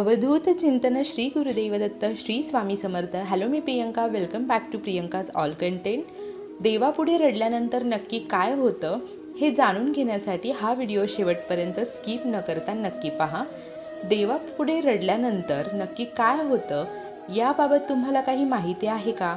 अवधूत चिंतन Shri Gurudevdatta Shri Swami Samarth. Hello me Priyanka. Welcome back to Priyanka's all content देवापुढे रडल्यानंतर नक्की काय होतं हे जाणून घेण्यासाठी हा व्हिडिओ शेवटपर्यंत स्किप न करता नक्की पहा. देवापुढे रडल्यानंतर नक्की काय होतं याबाबत तुम्हाला काही माहिती आहे का?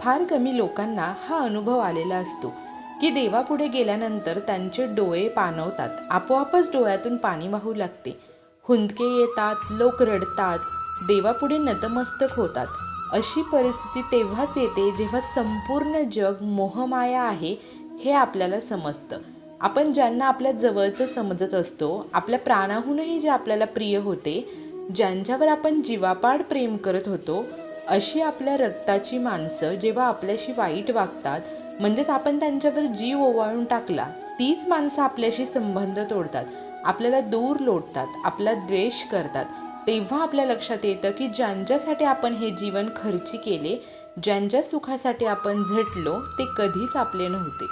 फार कमी लोकांना हा अनुभव आलेला असतो की देवापुढे गेल्यानंतर त्यांचे डोळे पाणवतात आपोआपच डोळ्यातून पाणी वाहू लागते. हुंदके येतात लोक रडतात देवापुढे नतमस्तक होतात. अशी परिस्थिती तेव्हाच येते जेव्हा संपूर्ण जग मोहमाया आहे हे आपल्याला समजतं. आपण ज्यांना आपल्या जवळचं समजत असतो आपल्या प्राणाहूनही जे आपल्याला प्रिय होते ज्यांच्यावर आपण जीवापाड प्रेम करत होतो अशी आपल्या रक्ताची माणसं जेव्हा आपल्याशी वाईट वागतात म्हणजेच आपण त्यांच्यावर जीव ओवाळून टाकला तीच माणसं आपल्याशी संबंध तोडतात. आपल्याला दूर लोटतात आपला द्वेष करतात. तेव्हा आपल्या लक्षात येतं की ज्यांच्यासाठी आपण हे जीवन खर्ची केले ज्यांच्या सुखासाठी आपण झटलो ते कधीच आपले नव्हते.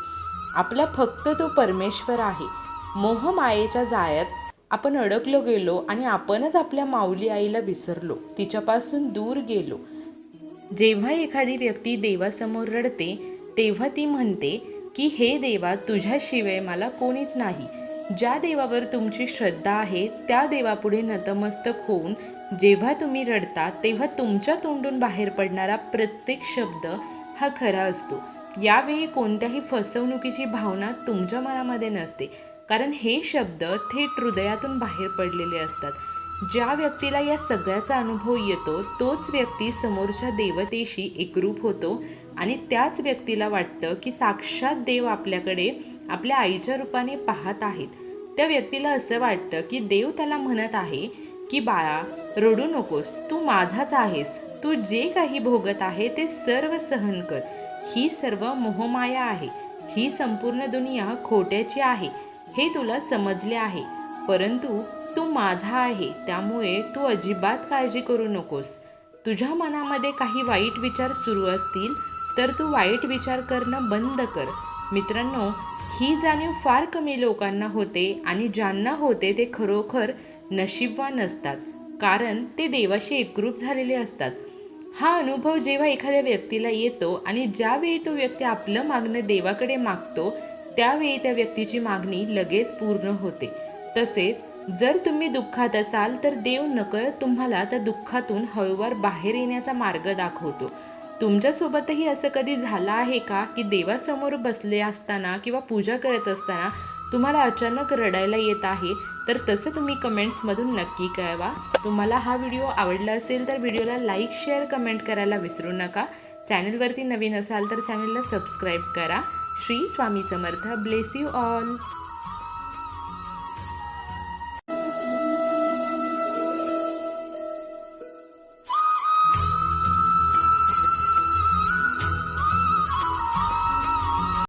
आपला फक्त तो परमेश्वर आहे. मोहमायेच्या जाळ्यात आपण अडकलो गेलो आणि आपणच आपल्या माऊली आईला विसरलो. तिच्यापासून दूर गेलो. जेव्हा एखादी व्यक्ती देवासमोर रडते तेव्हा ती म्हणते की हे देवा तुझ्याशिवाय मला कोणीच नाही. ज्या देवावर तुमची श्रद्धा आहे त्या देवापुढे नतमस्तक होऊन जेव्हा तुम्ही रडता तेव्हा तुमच्या तोंडून बाहेर पडणारा प्रत्येक शब्द हा खरा असतो. यावेळी कोणत्याही फसवणुकीची भावना तुमच्या मनामध्ये नसते. कारण हे शब्द थेट हृदयातून बाहेर पडलेले असतात. ज्या व्यक्तीला या सगळ्याचा अनुभव येतो तोच व्यक्ती समोरच्या देवतेशी एकरूप होतो आणि त्याच व्यक्तीला वाटतं की साक्षात देव आपल्याकडे आपल्या आईच्या रूपाने पाहत आहेत. त्या व्यक्तीला असं वाटतं की देव त्याला म्हणत आहे की बाळा रडू नकोस. तू माझाच आहेस. तू जे काही भोगत आहे ते सर्व सहन कर. ही सर्व मोहमाया आहे. ही संपूर्ण दुनिया खोट्याची आहे. हे तुला समजले आहे. परंतु तू माझा आहे. त्यामुळे तू अजिबात काळजी करू नकोस. तुझ्या मनामध्ये काही वाईट विचार सुरू असतील तर तू वाईट विचार करणं बंद कर. मित्रांनो ही जाणीव फार कमी लोकांना होते आणि ज्यांना होते ते खरोखर नशीबवान असतात कारण ते देवाशी एकरूप झालेले असतात. हा अनुभव जेव्हा एखाद्या व्यक्तीला येतो आणि ज्यावेळी तो व्यक्ती आपलं मागणं देवाकडे मागतो त्यावेळी त्या व्यक्तीची मागणी लगेच पूर्ण होते. तसेच जर तुम्ही दुःखात असाल तर देव नकळत तुम्हाला त्या दुःखातून हळूवार बाहेर येण्याचा मार्ग दाखवतो. तुमच्यासोबतही असं कधी झालं आहे का की देवासमोर बसले असताना किंवा पूजा करत असताना तुम्हाला अचानक रडायला येत आहे? तर तसं तुम्ही कमेंट्समधून नक्की कळवा. तुम्हाला हा व्हिडिओ आवडला असेल तर व्हिडिओला लाईक शेअर कमेंट करायला विसरू नका. चॅनलवरती नवीन असाल तर चॅनलला सबस्क्राईब करा. Shri Swami Samarth. Bless you all.